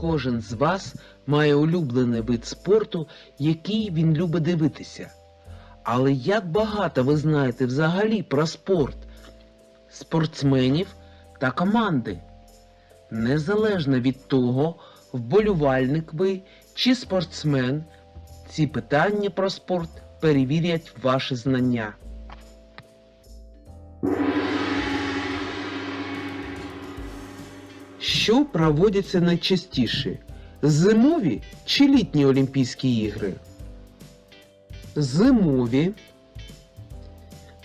Кожен з вас має улюблений вид спорту, який він любить дивитися. Але як багато ви знаєте взагалі про спорт, спортсменів та команди? Незалежно від того, вболівальник ви чи спортсмен, ці питання про спорт перевірять ваші знання. Що проводяться найчастіше? Зимові чи літні Олімпійські ігри? Зимові,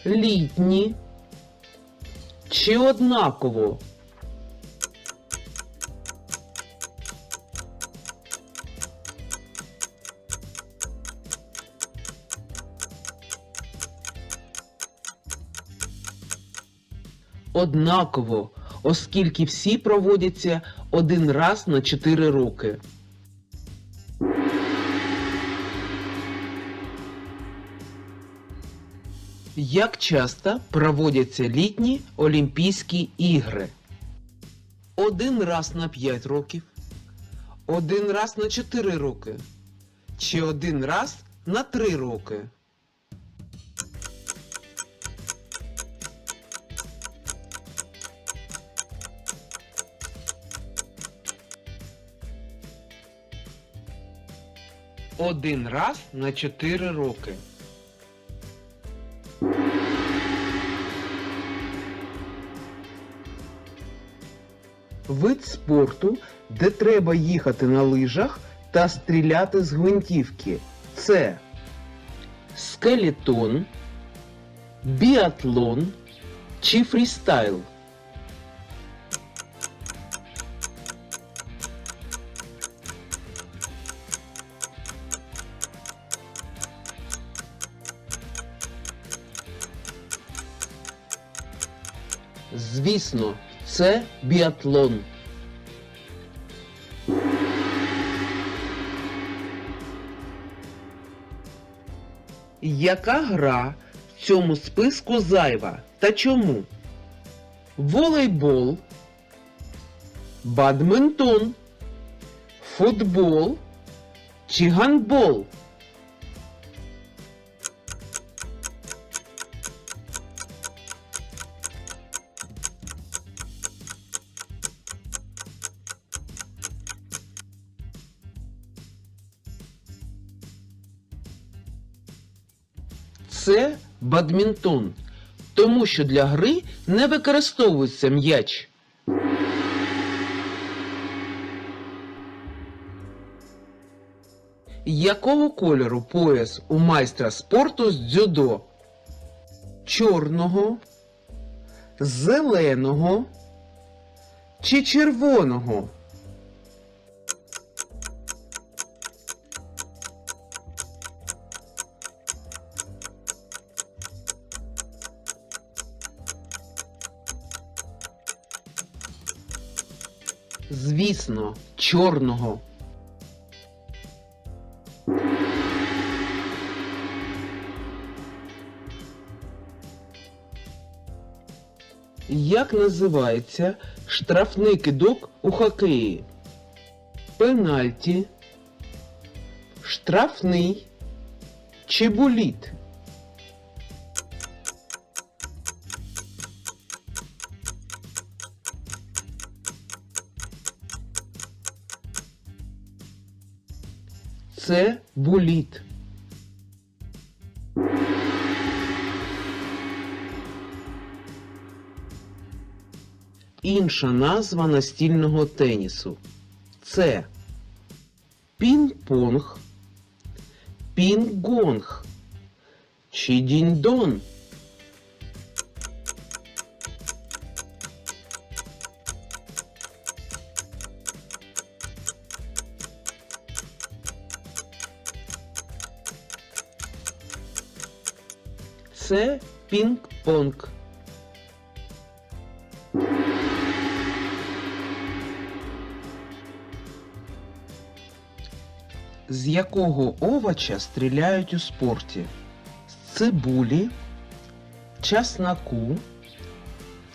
літні чи однаково? Однаково, оскільки всі проводяться один раз на 4 роки. Як часто проводяться літні Олімпійські ігри? Один раз на 5 років, один раз на 4 роки, чи один раз на 3 роки? Один раз на 4 роки. Вид спорту, де треба їхати на лижах та стріляти з гвинтівки. Це скелетон, біатлон чи фрістайл. Звісно, це біатлон. Яка гра в цьому списку зайва та чому? Волейбол, бадминтон, футбол чи гандбол? Це бадмінтон, тому що для гри не використовується м'яч. Якого кольору пояс у майстра спорту з дзюдо? Чорного, зеленого чи червоного? Звісно, чорного. Як називається штрафний кидок у хокеї? Пенальті, штрафний чи Це боліт. Інша назва настільного тенісу. Це пінг-понг, пінг-гонг чи дінь-дон. Це пінг-понг. З якого овоча стріляють у спорті? З цибулі, часнаку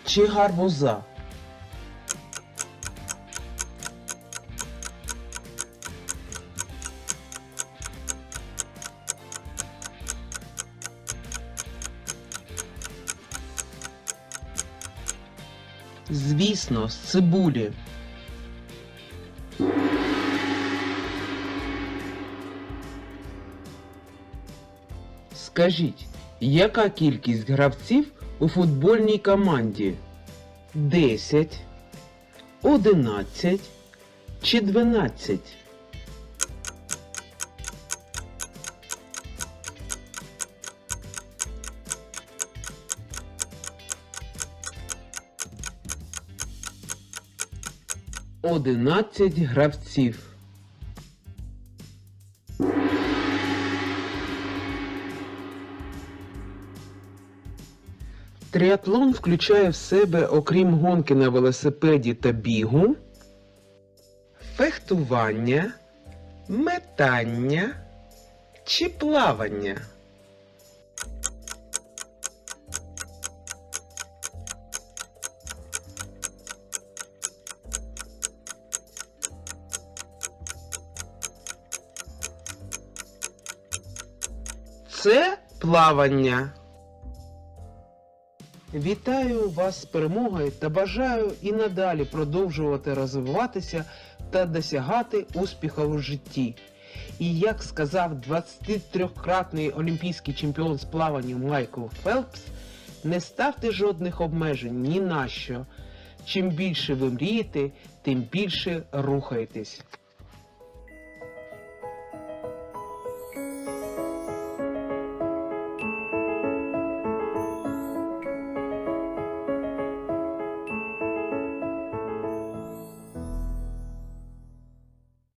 чи гарбуза? Звісно, з цибулі. Скажіть, яка кількість гравців у футбольній команді? 10, 11 чи 12? Одинадцять гравців. Тріатлон включає в себе, окрім гонки на велосипеді та бігу, фехтування, метання чи плавання. Це плавання. Вітаю вас з перемогою та бажаю і надалі продовжувати розвиватися та досягати успіху в житті. І як сказав 23-кратний олімпійський чемпіон з плавання Майкл Фелпс, не ставте жодних обмежень ні на що. Чим більше ви мрієте, тим більше рухаєтесь.